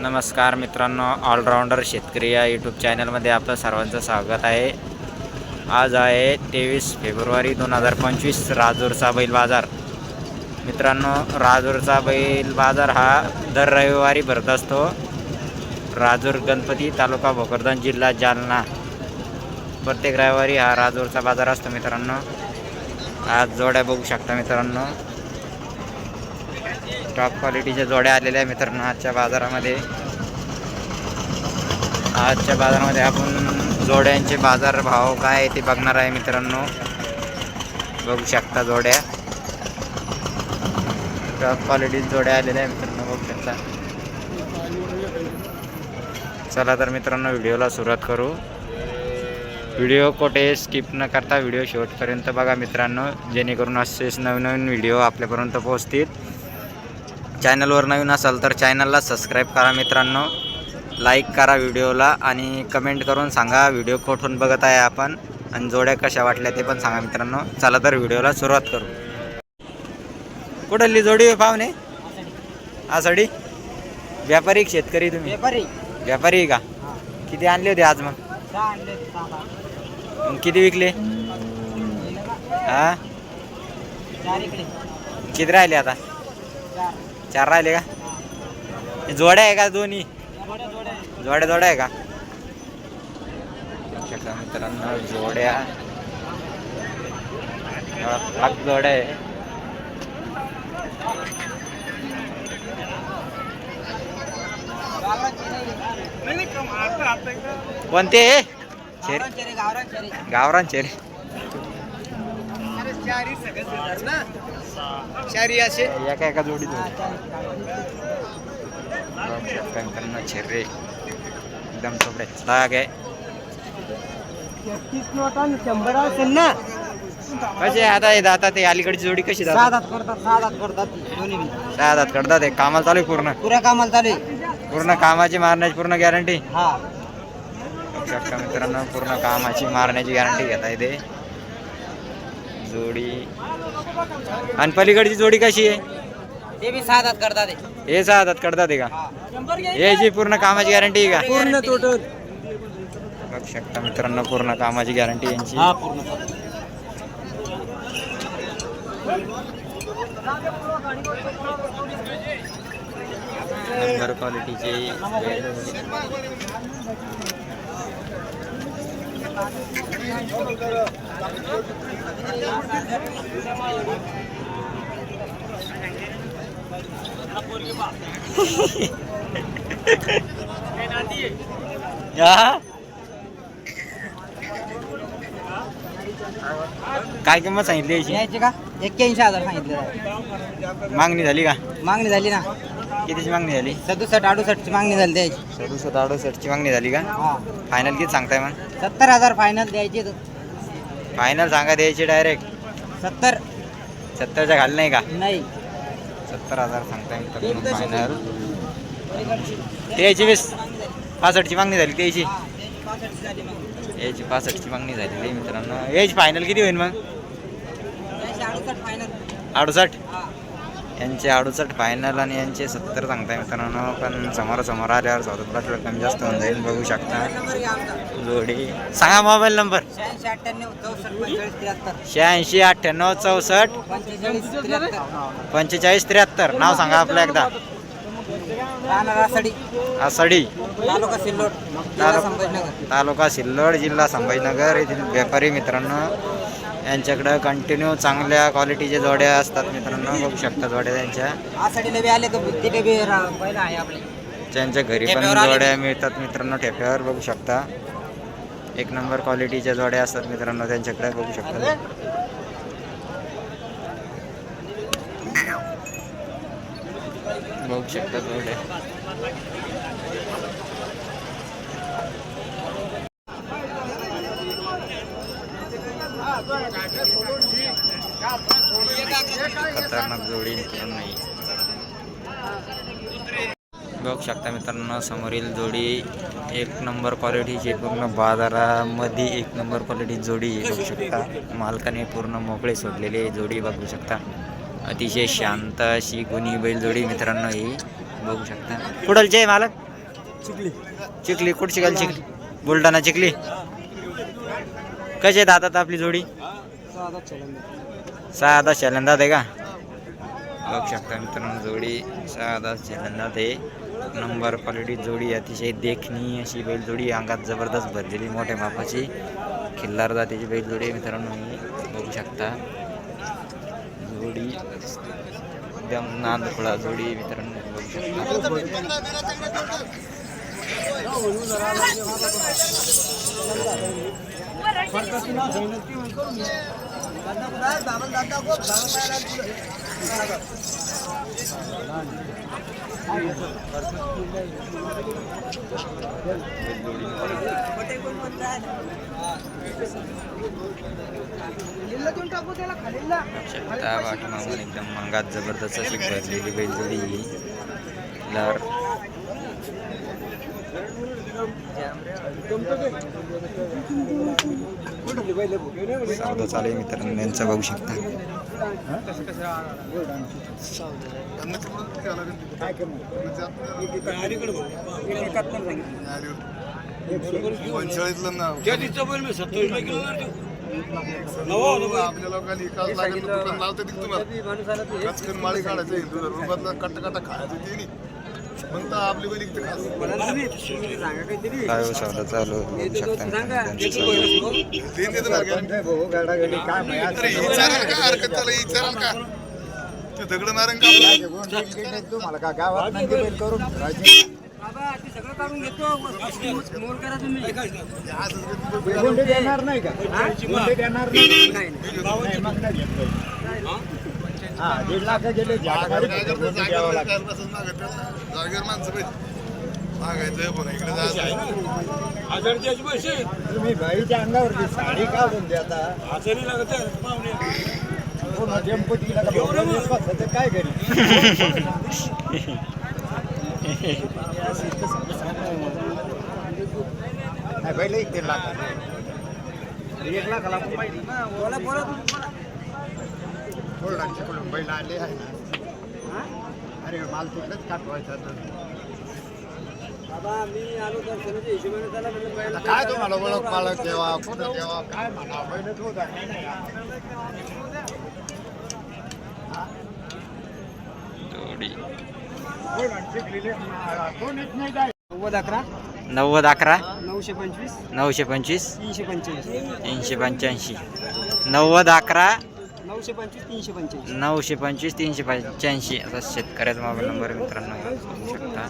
नमस्कार मित्रांनो ऑलराऊंडर शेतकरी या यूट्यूब चॅनलमध्ये आपलं सर्वांचं स्वागत आहे. आज आहे तेवीस फेब्रुवारी दोन हजार पंचवीस राजूरचा बैल बाजार. मित्रांनो राजूरचा बैल बाजार हा दर रविवारी भरत असतो. राजूर गणपती तालुका भोकरदन जिल्हा जालना. प्रत्येक रविवारी हा राजूरचा बाजार असतो मित्रांनो. आज जोड्या बघू शकता मित्रांनो. टॉप क्वालिटीच्या जोड्या आलेल्या आहे मित्रांनो आजच्या बाजारामध्ये. आजच्या बाजारामध्ये आपण जोड्यांचे बाजार भाव काय आहे ते बघणार आहे मित्रांनो. बघू शकता जोड्या. टॉप क्वालिटी जोड्या आलेल्या आहे मित्रांनो बघू शकता. चला तर मित्रांनो व्हिडिओला सुरुवात करू. व्हिडिओ कोठे स्किप न करता व्हिडिओ शेवटपर्यंत बघा मित्रांनो जेणेकरून असेच नवनवीन व्हिडिओ आपल्यापर्यंत पोहोचतील. चॅनलवर नवीन असाल तर चॅनलला सबस्क्राईब करा मित्रांनो. लाईक करा व्हिडिओला आणि कमेंट करून सांगा व्हिडिओ कुठून बघत आहे आपण आणि जोड्या कशा वाटल्या ते पण सांगा मित्रांनो. चला तर व्हिडिओला सुरुवात करू. कुठली जोडी पाहुणे? आसाडी व्यापारी शेतकरी तुम्ही? व्यापारी. व्यापारी का? किती आणले होते आज मग? किती विकले? हा? किती राहिले आता? चार राहिले का? हे जोड्या आहे का दोन्ही? जोड्या जोड्या आहे का? मित्रांनो जोड्या. हा, पाच जोड्या आहे. कोणते? गावरान चेरे. गावरान चेरे. चारी असे? एका एका जोडी मित्रांनो छेर्रे एकदम चोपडे लाग आहे तीस नोटा शंभर असेल ना. कसे आता हे आता ते अलीकडची जोडी कशी सहा जातात दात करतात सहा दात करतात. दोन्ही बी. हे कामाला चालू आहे पूर्ण? पुऱ्या कामाला चालू आहे. पूर्ण कामाची मारण्याची पूर्ण गॅरंटी हा. मित्रांनो पूर्ण कामाची मारण्याची गॅरंटी घेता येते. जोडी. आणि पलीकडची जोडी कशी आहे? ते बी सहा दात करतात. हे. हे सहा हातात करतात हे का? जी पूर्ण कामाची गॅरंटी आहे का? पूर्ण टोटल बघू शकता मित्रांनो पूर्ण कामाची गॅरंटी यांची. हा पूर्ण. नंबर क्वालिटीचे? काय किंमत सांगितली याची? यायचे का? एक्क्याऐंशी हजार सांगितले मागणी झाली का? मागणी झाली ना. कितीची मागणी झाली? सदुसष्ट अडुसष्टची मागणी झाली द्यायची सदुसष्ट अडुसष्टची मागणी झाली का? हा. फायनल किती सांगताय मग? सत्तर हजार फायनल द्यायचे फायनल सांगा द्यायची डायरेक्ट सत्तर. सत्तरच्या खाली नाही का? नाही. सत्तर हजार सांगताय मित्रांनो फायनल त्याची वीस पासष्टची मागणी झाली त्याची? याची पासष्टची मागणी झालेली आहे मित्रांनो. याची फायनल किती होईल मग? अडुसष्ट यांचे अडुसष्ट फायनल आणि यांचे सत्तर सांगताय मित्रांनो पण समोरासमोर आल्यावर चौदा थोडं कमी जास्त होऊन जाईल बघू शकता. जोडी. सांगा मोबाईल नंबर शहाऐंशी अठ्ठ्याण्णव चौसष्ट. पंचेचाळीस त्र्याहत्तर. नाव सांगा आपलं एकदा. आसडी. तालुका सिल्लोड तालुका सिल्लोड जिल्हा संभाजीनगर येथील व्यापारी मित्रांनो यांच्याकडं कंटिन्यू चांगल्या क्वालिटीच्या जोड्या असतात मित्रांनो. बघू शकता जोड्या त्यांच्या. त्यांच्या घरी पण. जोड्या मिळतात मित्रांनो ठेप्यावर बघू शकता. एक नंबर क्वालिटीच्या जोड्या असतात मित्रांनो त्यांच्याकडे बघू शकता बघू शकता जोड्या. खतरनाक जोडी मित्रांनो. बघू शकता मित्रांनो समोरील जोडी एक नंबर क्वालिटीची पूर्ण बाजारामध्ये एक नंबर क्वालिटी जोडी आहे, बघू शकता. मालकाने पूर्ण मोकळे सोडलेली आहे जोडी बघू शकता. अतिशय शांत अशी गुणी बैल जोडी मित्रांनो ही बघू शकता. कुठलचे आहे मालक? चिखली. चिखली कुठची गाल चिखली? बुलढाणा चिखली? कशी दातात आपली जोडी? सहा दहा चलंदात आहे का? बघू शकता मित्रांनो जोडी सहा दहा चलंदात आहे. नंबर क्वालिटी जोडी अतिशय देखणी अशी बैल जोडी अंगात जबरदस्त भरलेली मोठ्या मापाची. खिल्लार जातीची बैल जोडी आहे मित्रांनो ही. बघू शकता. जोडी एकदम नांदखोळा जोडी मित्रांनो बघू शकता. त्या पाठीमागून एकदम मंगात जबरदस्त अशी भरलेली बैलजोडी ही. सौदा चालू आहे मित्रांनो यांचा बघू शकता. पंचाळीतलं ना आपल्याला काय एकाच लागेल तर दुकान लावते तुम्हाला? माळी काढायचं हिंदू धर्मातला कट्ट कट्टा खायचं ते नाही. काय हो सौदा चालू आहे, बघू शकता मित्रांनो त्यांचा सौदा. ते देतं ना guarantee. अरे विचाराल का? हरकत त्याला विचाराल का ते दगड नारंग जागेवर माणसं पाहिजे मागायचं पण इकडे जायचं तुम्ही बाईच्या अंगावरती साडी का बनते आता. येत बसलं तर काय करी नाही बैल एक दीड लाख एक लाखाला पण माहिती बैल आले आहे ना? अरे माल तिकडेच काटवायचा तर काय तुम्हाला ओळख पाळख देवा कुठं देवा काय म्हणा बैलच होता जाय नव्वद अकरा. नव्वद अकरा. नऊशे पंचवीस. नऊशे पंचवीस. तीनशे पंचेचाळीस. तीनशे पंच्याऐंशी. नव्वद अकरा. नऊशे पंचवीस तीनशे पंचेचाळीस नऊशे पंचवीस तीनशे पंच्याऐंशी असा शेतकऱ्याचा मोबाईल नंबर मित्रांनो बघू शकता.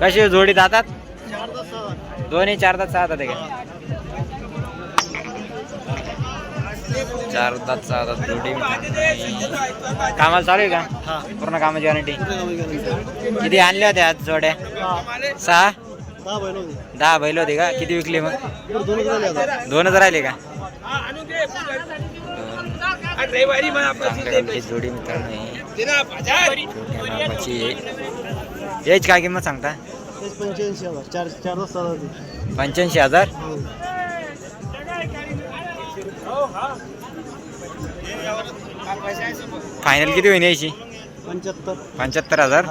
कशी जोडी दातात? दोन्ही चार दात सहा दात आहे का? चार दात सहा दात जोडी. कामाला चालू आहे का? पूर्ण कामाची गॅरंटी किती आणल्या होत्या आज जोड्या? सहा? दहा बैल होते. का? किती विकले मग? दोनच राहिले का? चांगल्या जोडी मित्रांनो ही. छोट्या मापाची आहे याची काय किंमत सांगता? पंच्याऐंशी हजार. हजार? फायनल किती होईल याची? पंच्याहत्तर. पंच्याहत्तर हजार?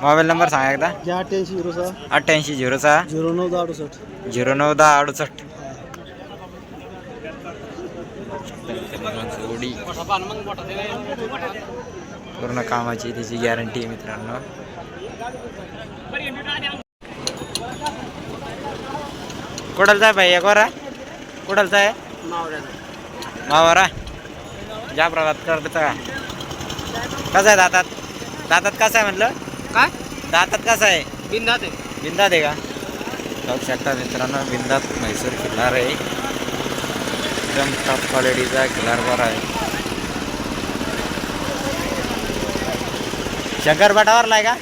मोबाईल नंबर सांगा एकदा. अठ्ठ्याऐंशी झिरो सहा. अठ्ठ्याऐंशी झिरो सहा. झिरो नऊ दहा अडुसष्ट. झिरो नऊ दहा अडुसष्ट. जोडी पूर्ण कामाची त्याची गॅरंटी आहे मित्रांनो. कुठलचा आहे? भाई गोरा? कुठलचा आहे मावरा. ज्या प्रभात करता का? कसा आहे दातात? दातात कसा आहे म्हटलं काय? दातात कसा आहे? बिंदात आहे. बिंदात आहे का? बघू शकता मित्रांनो बिंदात म्हैसूर खिल्लार आहे. एकदम टॉप क्वालिटीचा खिल्लार बरा आहे. शंकर पाटावरला आहे का?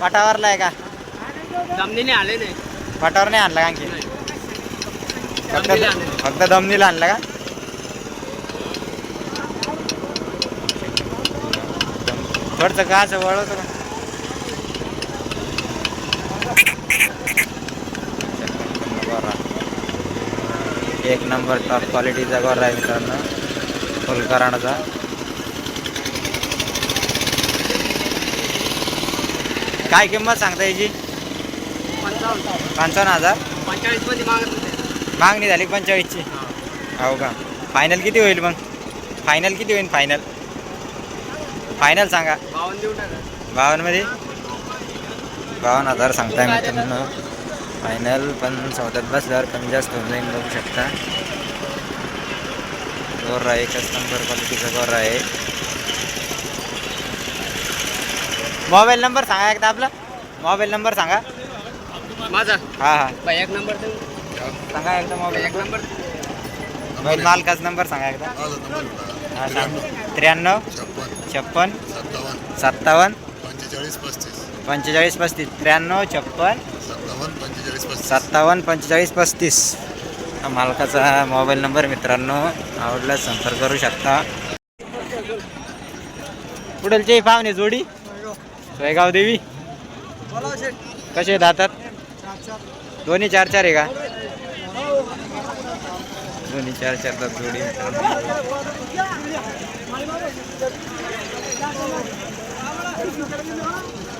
पाटावरला आहे का? जमनीने आले नाही पाटावर नाही. आणला का आणखी फक्त फक्त दमनीला आणला का? थोडंसं का असं वळवतो का गोरा एक नंबर टॉप क्वालिटीचा गोरा आहे मित्रांनो. फुल कराडाचा काय किंमत सांगता याची? पंचावन्न हजार. पंचेचाळीसमध्ये मागत होते. मागणी झाली पंचेचाळीसची हो. का? फायनल किती होईल मग? फायनल किती होईल फायनल फायनल सांगा. बावन्न देऊ टाका. बावन्नमध्ये? बावन्न हजार सांगताय मित्रांनो. फायनल पण सौद्यात बसल्यावर कमी जास्त होऊन जाईल बघू शकता. गोर आहे एकच नंबर क्वालिटीचा गोर आहे. मोबाईल नंबर सांगा एकदा आपला. मोबाईल नंबर सांगा. माझा? हा हा. एक नंबर सांगा एकदा मोबाईल एक नंबर मोबाईल मालकाचा नंबर सांगा एकदा. हा सांग. त्र्याण्णव छप्पन. छप्पन सत्तावन्न. सत्तावन्न. पंचेचाळीस पस्तीस त्र्याण्णव छप्पन. सत्तावन्न पंचेचाळीस पस्तीस. सत्तावन्न पंचेचाळीस पस्तीस. हा मालकाचा मोबाईल नंबर मित्रांनो आवडल्यास संपर्क करू शकता. पुढलची पाहुणे जोडी? सोयगाव देवी. कसे दातात? दोन्ही चार चार आहे का? दोन्ही चार चार दात जोडी. मित्रांनो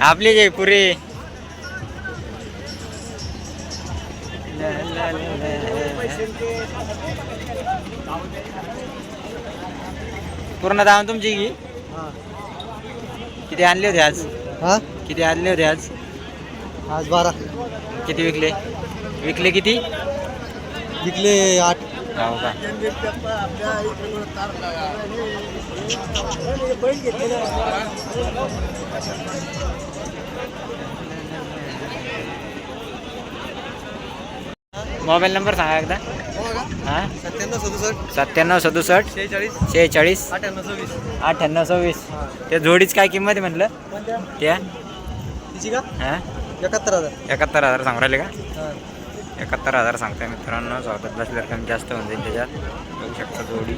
आपली जे पुरे. पूर्ण दाम तुमची की किती आणले होते आज? हा? किती आणले होते आज? आज बारा. किती विकले? विकले किती? विकले आठ. हो का? मोबाईल नंबर सांगा एकदा. हां? सत्त्याण्णव सदुसष्ट. सत्त्याण्णव सदुसष्ट शेहेचाळीस. शेहेचाळीस अठ्ठ्याण्णव सव्वीस. अठ्ठ्याण्णव सव्वीस त्या जोडीच काय किंमत आहे म्हटलं? त्या? तिची का? हां? एकाहत्तर हजार. एकाहत्तर हजार सांगू राहिले का? हा. एकाहत्तर हजार सांगताय मित्रांनो. स्वागत बसल्यावर कमी जास्त होऊन जाईल त्याच्यात. बघू शकता जोडी.